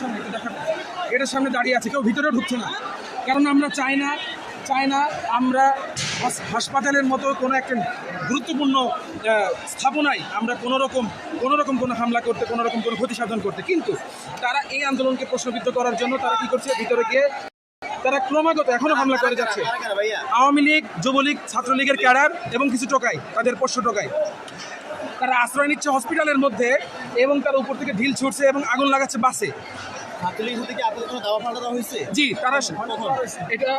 সামনে গেটের সামনে। দাঁড়িয়ে আছে, কেউ ভিতরে ঢুকছে না। কারণ আমরা চাই না চাই না আমরা হাস- হাসপাতালের মতো কোনো একটা গুরুত্বপূর্ণ স্থাপনায় আমরা কোনো রকম কোনো রকম কোনো হামলা করতে, কোনো রকম কোনো ক্ষতি সাধন করতে। কিন্তু তারা এই আন্দোলনকে প্রশ্নবিদ্ধ করার জন্য তারা কি করছে? ভিতরে গিয়ে তারা ক্রমাগত এখনও হামলা করে যাচ্ছে। আওয়ামী লীগ, যুবলীগ, ছাত্রলীগের ক্যাডার এবং কিছু টোকাই, তাদের পোষ্য টোকাই। তারা আশ্রয় নিচ্ছে হসপিটালের মধ্যে এবং তার উপর থেকে ঢিল ছুটছে এবং আগুন লাগাচ্ছে বাসে। জি তারা এটা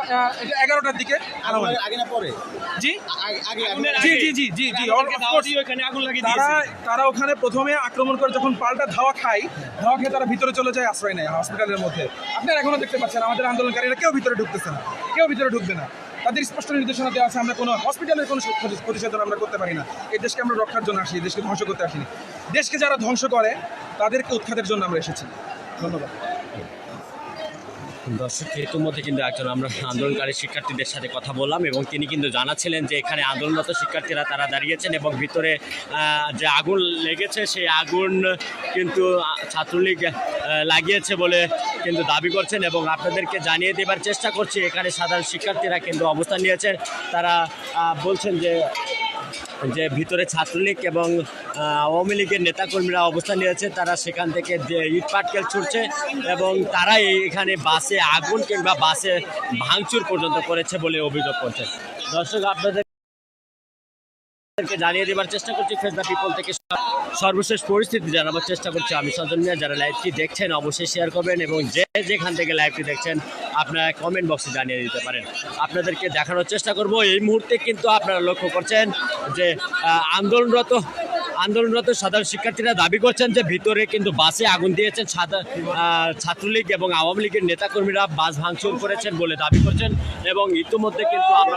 এটা এগারোটার দিকে। আগে আগে না পরে? জি? আগে আগে আগে। জি জি জি জি জি তারা তারা ওখানে প্রথমে আক্রমণ করে যখন পাল্টা ধাওয়া খায় ধাওয়া খেয়ে তারা ভিতরে চলে যায় আশ্রয় নেয় হসপিটালের মধ্যে। আপনারা এখনও দেখতে পাচ্ছেন আমাদের আন্দোলনকারীরা কেউ ভিতরে ঢুকতেছে না। কেউ ভিতরে ঢুকবে না। তাদের স্পষ্ট নির্দেশনা দেওয়া আছে, আমরা কোনো হসপিটালের কোনো প্রতিষেধন আমরা করতে পারি না। এই দেশকে আমরা রক্ষার জন্য আসি দেশকে ধ্বংস করতে আসিনি। দেশকে যারা ধ্বংস করে, তাদেরকে উৎখাতের জন্য আমরা এসেছি। ধন্যবাদ। দর্শক, ইতিমধ্যে কিন্তু একজন আমরা আন্দোলনকারী শিক্ষার্থীদের সাথে কথা বললাম এবং তিনি কিন্তু জানাচ্ছিলেন যে এখানে আন্দোলনরত শিক্ষার্থীরা তারা দাঁড়িয়েছেন এবং ভিতরে যে আগুন লেগেছে, সেই আগুন কিন্তু ছাত্রলীগ লাগিয়েছে বলে কিন্তু দাবি করছেন এবং আপনাদেরকে জানিয়ে দেবার চেষ্টা করছি, এখানে সাধারণ শিক্ষার্থীরা কিন্তু অবস্থান নিয়েছেন। তারা বলছেন যে যে ভিতরে ছাত্রলীগ এবং আওয়ামী লীগের নেতাকর্মীরা অবস্থান নিয়েছে। তারা সেখান থেকে ইট পাটকেল ছুটছে এবং তারা এখানে বাসে আগুন কিংবা বাসে ভাঙচুর পর্যন্ত করেছে বলে অভিযোগ করছে। দর্শক, আপনাদের জানিয়ে দেবার চেষ্টা করছি ফেস দ্য পিপল থেকে সর্বশেষ পরিস্থিতি জানাবার চেষ্টা করছি আমি সজন মিয়া। যারা লাইভটি দেখছেন, অবশ্যই শেয়ার করবেন এবং যে যেখান থেকে লাইভটি দেখছেন, আপনারা কমেন্ট বক্সে জানিয়ে দিতে পারেন। আপনাদেরকে দেখানোর চেষ্টা করব। এই মুহূর্তে কিন্তু আপনারা লক্ষ্য করছেন যে আন্দোলনরত আন্দোলনরত সাধারণ শিক্ষার্থীরা দাবি করছেন যে, ভিতরে কিন্তু বাসে আগুন দিয়েছেন ছাত্রলীগ এবং আওয়ামী লীগের নেতাকর্মীরা। বাস ভাঙচুর করেছেন বলে দাবি করছেন এবং ইতিমধ্যে কিন্তু আমরা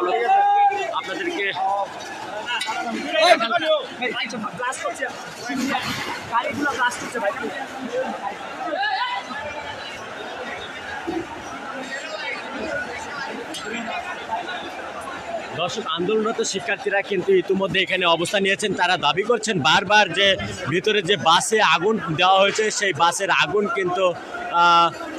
দর্শক আন্দোলনরত শিক্ষার্থীরা কিন্তু ইতিমধ্যে এখানে অবস্থান নিয়েছেন। তারা দাবি করছেন বারবার যে ভিতরে যে বাসে আগুন দেওয়া হয়েছে সেই বাসের আগুন কিন্তু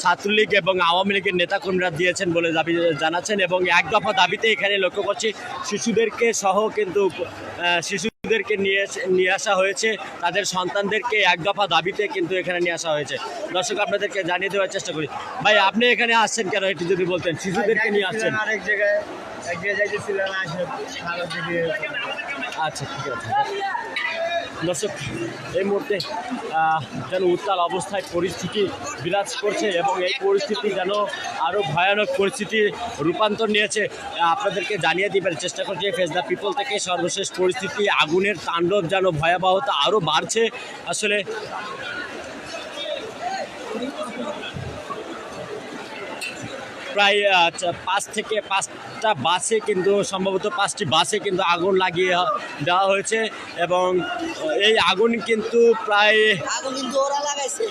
ছাত্রলীগ এবং আওয়ামী লীগের নেতাকর্মীরা দিয়েছেন বলে দাবি জানাচ্ছেন এবং এক দফা দাবিতে এখানে লক্ষ্য করছি শিশুদেরকে সহ কিন্তু আহ, শিশুদেরকে নিয়ে নিয়ে আসা হয়েছে। তাদের সন্তানদেরকে এক দফা দাবিতে কিন্তু এখানে নিয়ে আসা হয়েছে। দর্শক আপনাদেরকে জানিয়ে দেওয়ার চেষ্টা করি। ভাই আপনি এখানে আসছেন কেন? এটি যদি বলতেন শিশুদেরকে নিয়ে আসছেন। আরেক জায়গায় এক জায়গায় যাইতেছিলেন আচ্ছা ঠিক আছে। দর্শক, এই মুহূর্তে যেন উত্তাল অবস্থায় পরিস্থিতি বিরাজ করছে এবং এই পরিস্থিতি যেন আরও ভয়ানক পরিস্থিতি রূপান্তর নিয়েছে। আপনাদেরকে জানিয়ে দিবার চেষ্টা করছি ফেস দ্য পিপল থেকে সর্বশেষ পরিস্থিতি, আগুনের তাণ্ডব যেন ভয়াবহতা আরও বাড়ছে। আসলে প্রায় পাঁচ থেকে পাঁচটা বাসে কিন্তু সম্ভবত পাঁচটি বাসে কিন্তু আগুন লাগিয়ে দেওয়া হয়েছে এবং এই আগুন কিন্তু প্রায় আগুন কিন্তু ওরা লাগাইছে।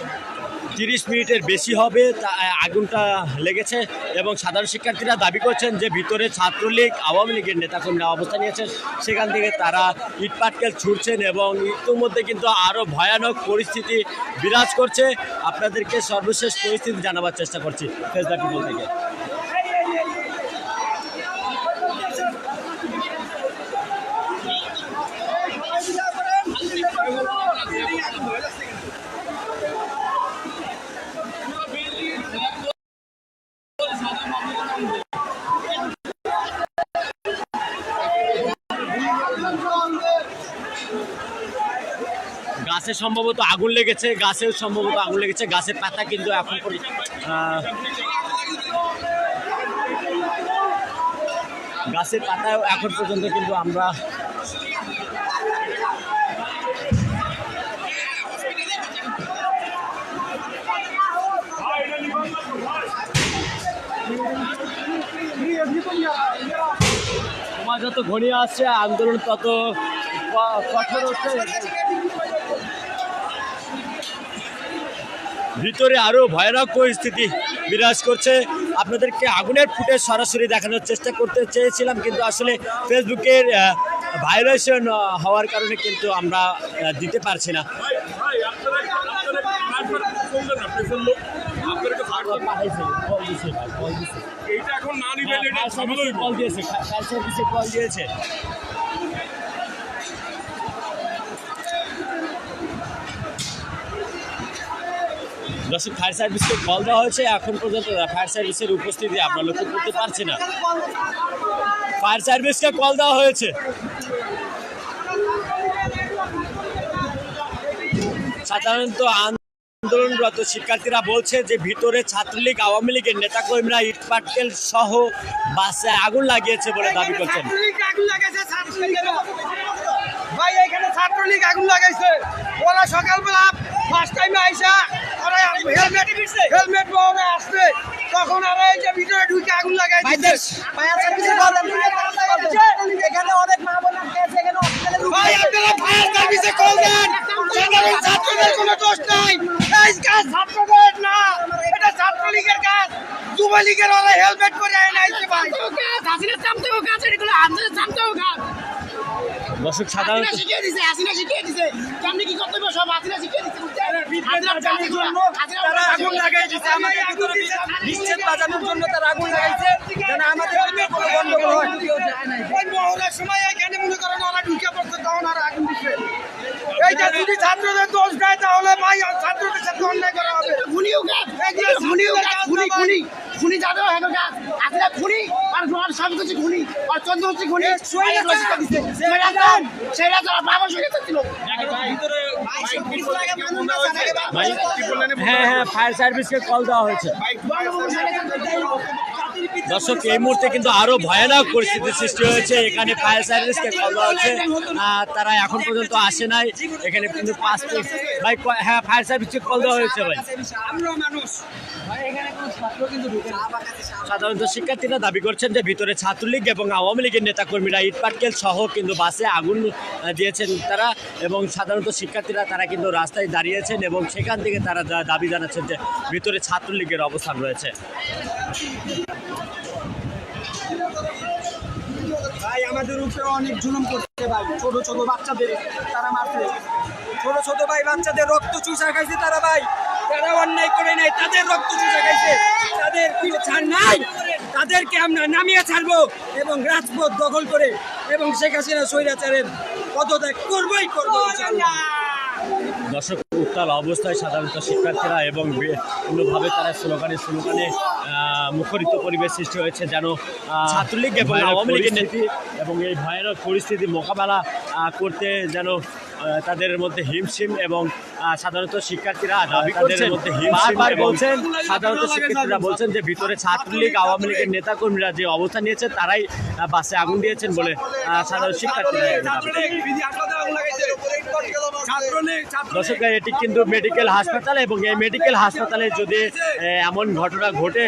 তিরিশ মিনিটের বেশি হবে, তা আগুনটা লেগেছে এবং সাধারণ শিক্ষার্থীরা দাবি করছেন যে ভিতরে ছাত্রলীগ, আওয়ামী লীগের নেতাকর্মীরা অবস্থান নিয়েছেন। সেখান থেকে তারা ইটপাটকেল ছুটছেন এবং ইতিমধ্যে কিন্তু আরও ভয়ানক পরিস্থিতি বিরাজ করছে। আপনাদেরকে সর্বশেষ পরিস্থিতি জানাবার চেষ্টা করছি ফেসদা পিপল থেকে। গাছে সম্ভবত আগুন লেগেছে, গাছেও সম্ভবত আগুন লেগেছে, গাছের পাতা কিন্তু এখন গাছের পাতা এখন পর্যন্ত কিন্তু আমরা সময় যত ঘনিয়ে আসছে, আন্দোলন তত কঠোর হচ্ছে। ভিতরে আরও ভয়ানক পরিস্থিতি বিরাজ করছে। আপনাদেরকে আগুনের ফুটেজ সরাসরি দেখানোর চেষ্টা করতে চেয়েছিলাম কিন্তু আসলে ফেসবুকের ভাইলেশন হওয়ার কারণে কিন্তু আমরা দিতে পারছি না। এইটা এখন না কল দিয়েছে কল দিয়েছে। দর্শক ফায়ার সার্ভিসকে কল দেওয়া হয়েছে। এখন পর্যন্ত ফায়ার সার্ভিসের উপস্থিতি আমরা লক্ষ্য করতে পারছি না। ফায়ার সার্ভিসকে কল দেওয়া হয়েছে। সাধারণত আন্দোলনরত শিক্ষার্থীরা বলছে যে ভিতরে ছাত্রলীগ আওয়ামী লীগের নেতাকর্মীরা ইটপাটকেল সহ বাসে আগুন লাগিয়েছে বলে দাবি করছেন। ভাই এখানে ছাত্রলীগ আগুন লাগাইছে। ওরা সকালবেলা ফার্স্ট টাইমে আইসা হেলমেট হেলমেট পরে আসছে তখন ওরা এই যে ভিতরে ঢুকে আগুন লাগাইছে ফায়ার সার্ভিসে কল দেন। এখানে অনেক মা বোন আছে এখানে ভাই আপনারা ফায়ার সার্ভিসে কল দেন। সাধারণ ছাত্রদের কোনো দোষ নাই। এই কাজ ছাত্রদের না। এটা ছাত্রলীগের কাজ। যুবলীগের ওরা হেলমেট পরে আইন আইছে ভাই। হাসিনা চামতেও কাজ এগুলো আন্দোলন চামতেও কাজ। দর্শক সাধারণত শিখিয়ে দিছে হাসিনা শিখিয়ে দিছে। কেমনি কি করতে হবে সব হাসিনা শিখিয়ে দিছে হাসিনার কাজ এগুলো তারা আগুন লাগাই দিছে আমাদের ভিতরে বিচ্ছেদ বাজানোর জন্য তারা আগুন লাগাইছে যেন আমাদের ভিতরে কোনো গন্ডগোল হয়। ওই মহড়ার সময় এখানে মনে করেন ওরা ঢুকে পড়ছে তখন আর আগুন দিচ্ছে এইটা যদি ছাত্রদের দোষ দেয় তাহলে ভাই ছাত্রদের সাথে অন্যায় করা হবে। খুনি যাদের কাজ হাসিনা খুনি আর আর সব কিছু খুনি আর চন্দ্র হচ্ছে খুনি। সেটা তো বাবা সঙ্গে ছিল। হ্যাঁ হ্যাঁ ফায়ার সার্ভিসকে কল দেওয়া হয়েছে। দর্শক এই মুহূর্তে কিন্তু আরও ভয়ানক পরিস্থিতির সৃষ্টি হয়েছে। এখানে ফায়ার সার্ভিসকে হয়েছে আহ, তারা এখন পর্যন্ত আসে নাই। এখানে কিন্তু পাঁচ ভাই হ্যাঁ ফায়ার সার্ভিসকে কল দেওয়া হয়েছে ভাই। সাধারণত শিক্ষার্থীরা দাবি করছেন যে ভিতরে ছাত্রলীগ এবং আওয়ামী লীগের নেতাকর্মীরা ইটপাটকেল সহ কিন্তু বাসে আগুন দিয়েছেন তারা এবং সাধারণত শিক্ষার্থীরা তারা কিন্তু রাস্তায় দাঁড়িয়েছেন এবং সেখান থেকে তারা দাবি জানাচ্ছেন যে ভিতরে ছাত্রলীগের অবস্থান রয়েছে। ভাই, আমাদের উপরে অনেক জুলুম করছে ভাই, ছোট ছোট বাচ্চাদের তারা মারছে। ছোট ছোট ভাই, বাচ্চাদের রক্ত চুষা খাইছে তারা ভাই। তারা অন্যায় করে নাই, তাদের রক্ত চুষা খাইছে। তাদের ছাড় নাই? তাদেরকে আমরা নামিয়ে ছাড়বো এবং রাজপথ দখল করে এবং শেখ হাসিনা স্বৈরাচারের পদত্যাগ করবোই করব দর্শক উত্তাল অবস্থায় সাধারণত শিক্ষার্থীরা এবং বিভিন্নভাবে তারা স্লোগানে স্লোগানে মুখরিত পরিবেশ সৃষ্টি হয়েছে যেন ছাত্রলীগ এবং আওয়ামী লীগের নেত্রী এবং এই ভয়ানক পরিস্থিতি মোকাবেলা করতে যেন তাদের মধ্যে হিমশিম এবং সাধারণত শিক্ষার্থীরা দাবি করছেন? মধ্যে বারবার বলছেন? সাধারণত শিক্ষার্থীরা বলছেন যে ভিতরে ছাত্রলীগ আওয়ামী লীগের নেতাকর্মীরা যে অবস্থান নিয়েছে তারাই বাসে আগুন দিয়েছেন বলে সাধারণ শিক্ষার্থীরা দর্শক এটি কিন্তু মেডিকেল হাসপাতাল এবং এই মেডিকেল হাসপাতালে যদি এমন ঘটনা ঘটে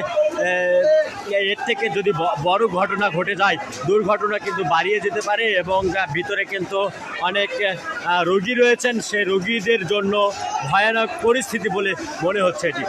এর থেকে যদি বড় ঘটনা ঘটে যায়, দুর্ঘটনা কিন্তু বাড়িয়ে যেতে পারে এবং ভিতরে কিন্তু অনেক রোগী রয়েছেন। সে রোগীদের জন্য ভয়ানক পরিস্থিতি বলে মনে হচ্ছে এটি।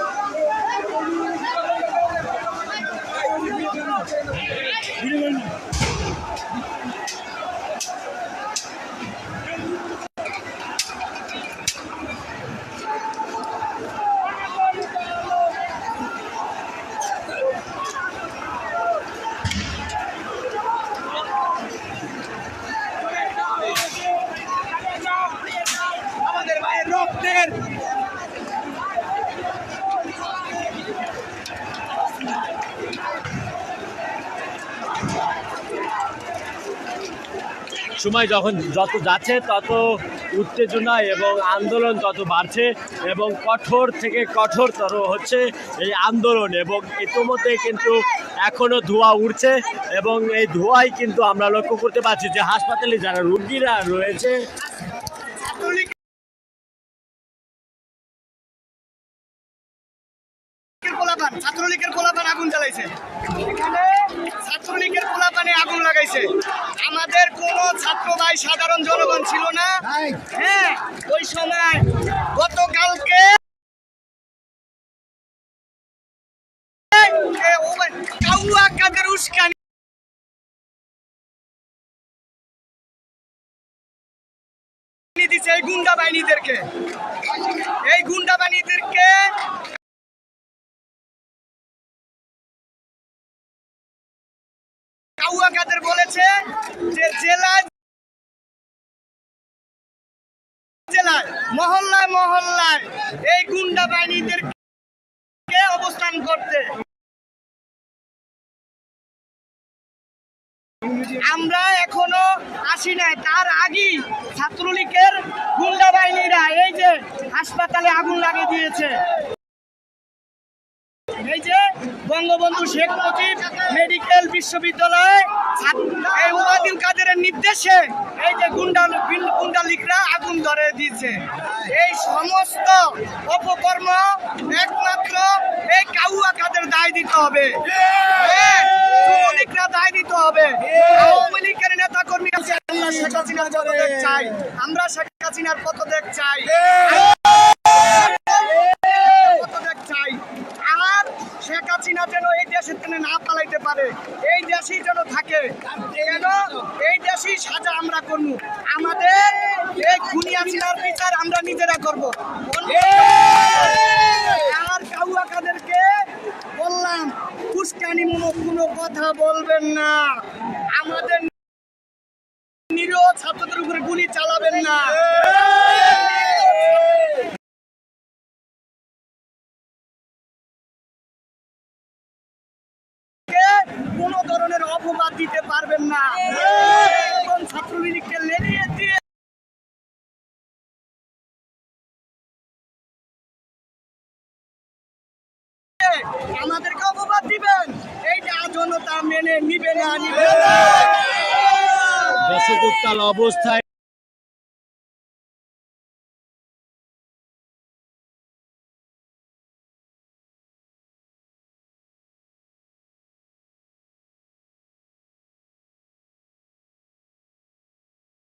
সময় যখন যত যাচ্ছে, তত উত্তেজনা এবং আন্দোলন তত বাড়ছে এবং কঠোর থেকে কঠোরতর হচ্ছে এই আন্দোলন এবং ইতিমধ্যে কিন্তু এখনও ধোঁয়া উঠছে এবং এই ধোঁয়াই কিন্তু আমরা লক্ষ্য করতে পারছি যে হাসপাতালে যারা রোগীরা রয়েছে পোলাপান ছাত্রলীগের পোলাপান আগুন জ্বালাইছে। এখানে ছাত্রলীগের পোলাপানে আগুন লাগাইছে। আমাদের কোন ছাত্র ভাই সাধারণ জনগণ ছিল না। হ্যাঁ ওই সময় গতকালকে এ, ও ভাই, কাউয়া কাদের উস্কানি। দিচ্ছে এই গুন্ডা বাহিনীদেরকে। এই গুন্ডা বাহিনীদেরকে বলেছে যে জেলায় জেলায়, মহল্লায় মহল্লায় এই গুন্ডা বাহিনীদেরকে অবস্থান করতে। আমরা এখনও আসি নাই। তার আগেই ছাত্রলীগের গুন্ডা বাহিনীরা এই যে হাসপাতালে আগুন লাগিয়ে দিয়েছে। এই যে বঙ্গবন্ধু শেখ মুজিব মেডিকেল বিশ্ববিদ্যালয়ে এই কাদেরের নির্দেশে এই যে গুন্ডা গুন্ডা লিগরা আগুন ধরে দিয়েছে। এই সমস্ত অপকর্ম একমাত্র এই কাউয়া কাদের দায় দিতে হবে। দায় দিতে হবে। আওয়ামী লীগের নেতা কর্মী আছে আমরা শেখ হাসিনার পদত্যাগ চাই। আমরা শেখ হাসিনার চাই পদত্যাগ চাই আর শেখ হাসিনা যেন এই দেশের থেকে না পালাইতে পারে, এই দেশেই যেন থাকে। কেন? এই দেশেই সাজা আমরা করব। আমাদের এই খুনি হাসিনার বিচার আমরা নিজেরা করব। আর কাউয়া কাদেরকে বললাম পুষ্কানিমূলক কোনো কথা বলবেন না। আমাদের নিরীহ ছাত্রদের উপরে গুলি চালাবেন না। আমাদেরকে অপবাদ দিবেন। এইটা জনতা মেনে নিবে না নিবে না। অবস্থায়